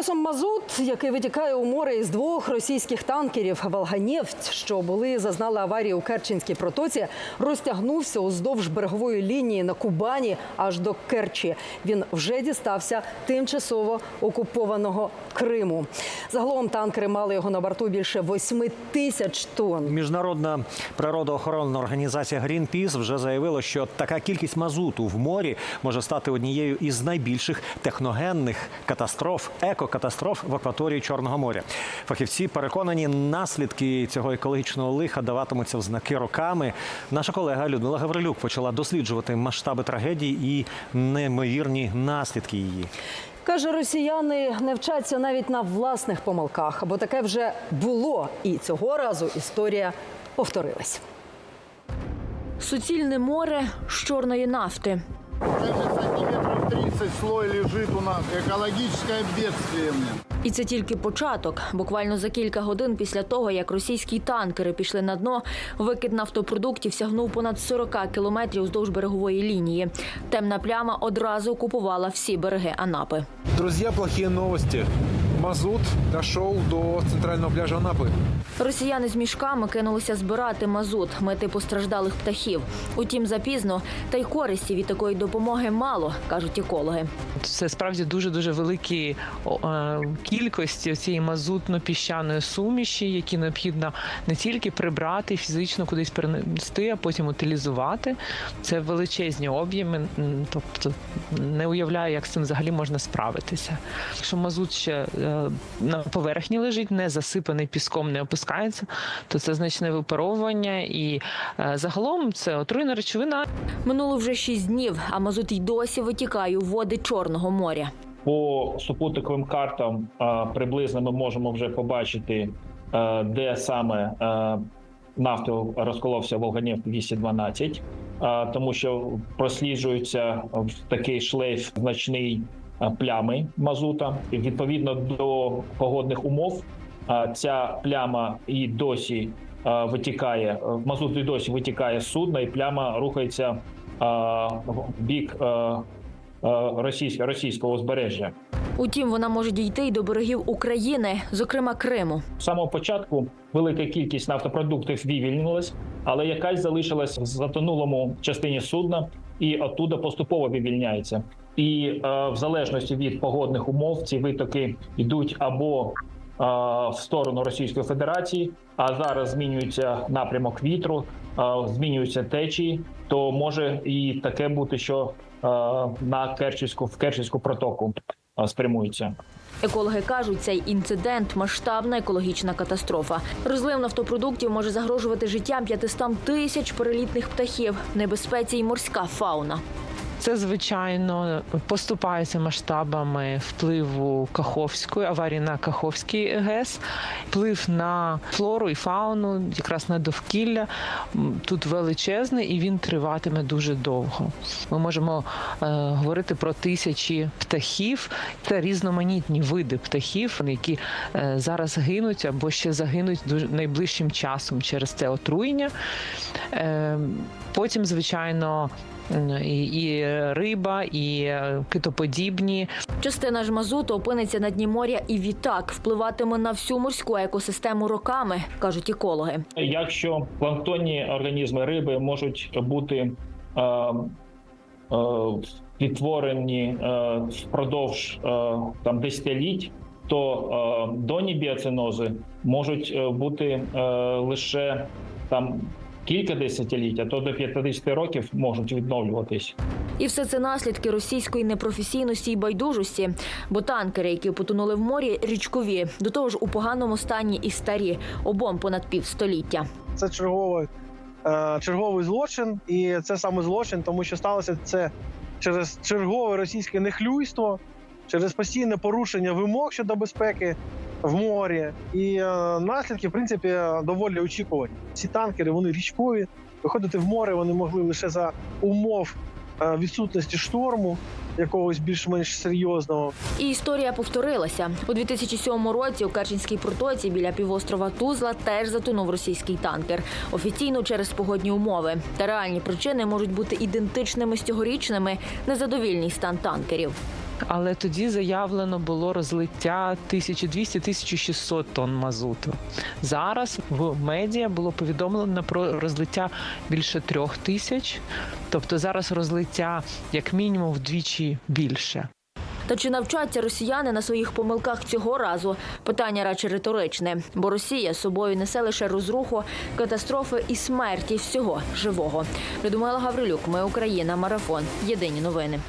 часом мазут, який витікає у море із двох російських танкерів «Волганефть», що були зазнали аварії у Керченській протоці, розтягнувся уздовж берегової лінії на Кубані аж до Керчі. Він вже дістався тимчасово окупованого Криму. Загалом танкери мали його на борту більше 8 тисяч тонн. Міжнародна природоохоронна організація Greenpeace вже заявила, що така кількість мазуту в морі може стати однією із найбільших техногенних катастроф, екокатастроф в акваторії Чорного моря. Фахівці переконані, наслідки цього екологічного лиха даватимуться в знаки роками. Наша колега Людмила Гаврилюк почала досліджувати масштаби трагедії і неймовірні наслідки її. Каже, росіяни не вчаться навіть на власних помилках, бо таке вже було. І цього разу історія повторилась. Суцільне море з чорної нафти. Даже сантиметров 30 слой лежить у нас. Екологічне бедствие. І це тільки початок. Буквально за кілька годин після того, як російські танкери пішли на дно, викид нафтопродуктів сягнув понад 40 кілометрів вздовж берегової лінії. Темна пляма одразу окупувала всі береги Анапи. Друзі, плохі новости. Мазут дошел до центрального пляжа Анапы. Росіяни з мішками кинулися збирати мазут, мити постраждалих птахів. Утім, запізно та й користі від такої допомоги мало, кажуть екологи. Це справді дуже дуже великі е, кількості цієї мазутно-піщаної суміші, які необхідно не тільки прибрати, фізично кудись перенести, а потім утилізувати. Це величезні об'єми. Тобто не уявляю, як з цим взагалі можна справитися. Якщо мазут ще е, на поверхні лежить, не засипаний піском, не опускається, то це значне випаровування і е, загалом це отруйна речовина, Минуло вже шість днів, а мазут й досі витікає у води Чорного моря. По супутниковим картам а, приблизно ми можемо вже побачити, де саме нафту розколовся Волганефть 212, а, тому що просліджується в такий шлейф значний плями мазута. І відповідно до погодних умов, а, ця пляма і досі витікає. Мазут і досі витікає з судна, і пляма рухається в бік. е, російського узбережжя. Утім, вона може дійти й до берегів України, зокрема Криму. З самого початку велика кількість нафтопродуктів вивільнилась, але якась залишилась в затонулому частині судна, і оттуда поступово вивільняється. І е, в залежності від погодних умов ці витоки йдуть або е, в сторону Російської Федерації, а зараз змінюється напрямок вітру, е, змінюються течії, то може і таке бути, що на Керченську в Керченську протоку спрямується. Екологи кажуть, цей інцидент масштабна екологічна катастрофа. Розлив нафтопродуктів може загрожувати життям 500 тисяч перелітних птахів. Небезпеці й морська фауна. Це звичайно поступається масштабами впливу Каховської аварії на Каховський ГЕС, вплив на флору і фауну, якраз на довкілля тут величезний і він триватиме дуже довго. Ми можемо е, говорити про тисячі птахів та різноманітні види птахів, які е, зараз гинуть або ще загинуть дуже найближчим часом через це отруєння. Е, потім, звичайно. І, і риба, і е, китоподібні. Частина ж мазуту опиниться на дні моря і відтак впливатиме на всю морську екосистему роками, кажуть екологи. Якщо планктонні організми риби можуть бути е, е, відтворені е, впродовж е, там десятиліть, то е, доні біоцинози можуть е, бути е, лише там кілька десятиліть, а то до 50 років можуть відновлюватись. І все це наслідки російської непрофесійності й байдужості. Бо танкери, які потонули в морі, річкові, до того ж у поганому стані і старі, обом понад півстоліття. це черговий, е, черговий злочин, і це саме злочин, тому що сталося це через чергове російське нехлюйство, через постійне порушення вимог щодо безпеки в морі. І е, наслідки, в принципі, доволі очікувані. Ці танкери вони річкові. Виходити в море вони могли лише за умов е, відсутності шторму, якогось більш-менш серйозного. І історія повторилася у 2007 році. У Керченській протоці біля півострова Тузла теж затонув російський танкер. Офіційно через погодні умови. Та реальні причини можуть бути ідентичними з цьогорічними незадовільний стан танкерів. Але тоді заявлено було розлиття 1200-1600 тонн мазуту. Зараз в медіа було повідомлено про розлиття більше трьох тисяч. Тобто зараз розлиття як мінімум вдвічі більше. Та чи навчаться росіяни на своїх помилках цього разу? Питання радше риторичне, бо Росія собою несе лише розруху, катастрофи і смерті всього живого. Людмила Гаврилюк, ми Україна, марафон. Єдині новини.